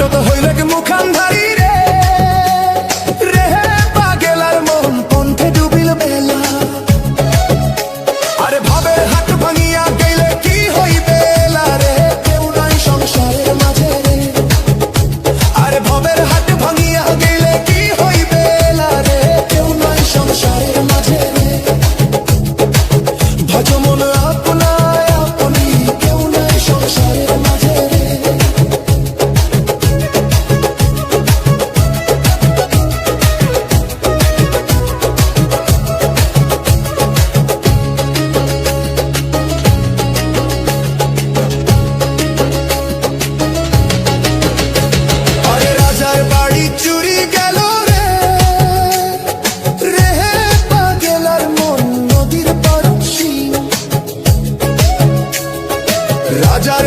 তো হইলে মুখান ধারি রে? রে পাগেলার মন পন্থে ডুবিল বেলা আরে ভাবের হাট ভাঙিয়া গেলে কি হইবে রে? কেউ নাই সংসারের মাঝে আরে ভবের হাট ভাঙিয়া গেলে কি হইবে রে? কেউ নাই সংসারের মাঝে রাজার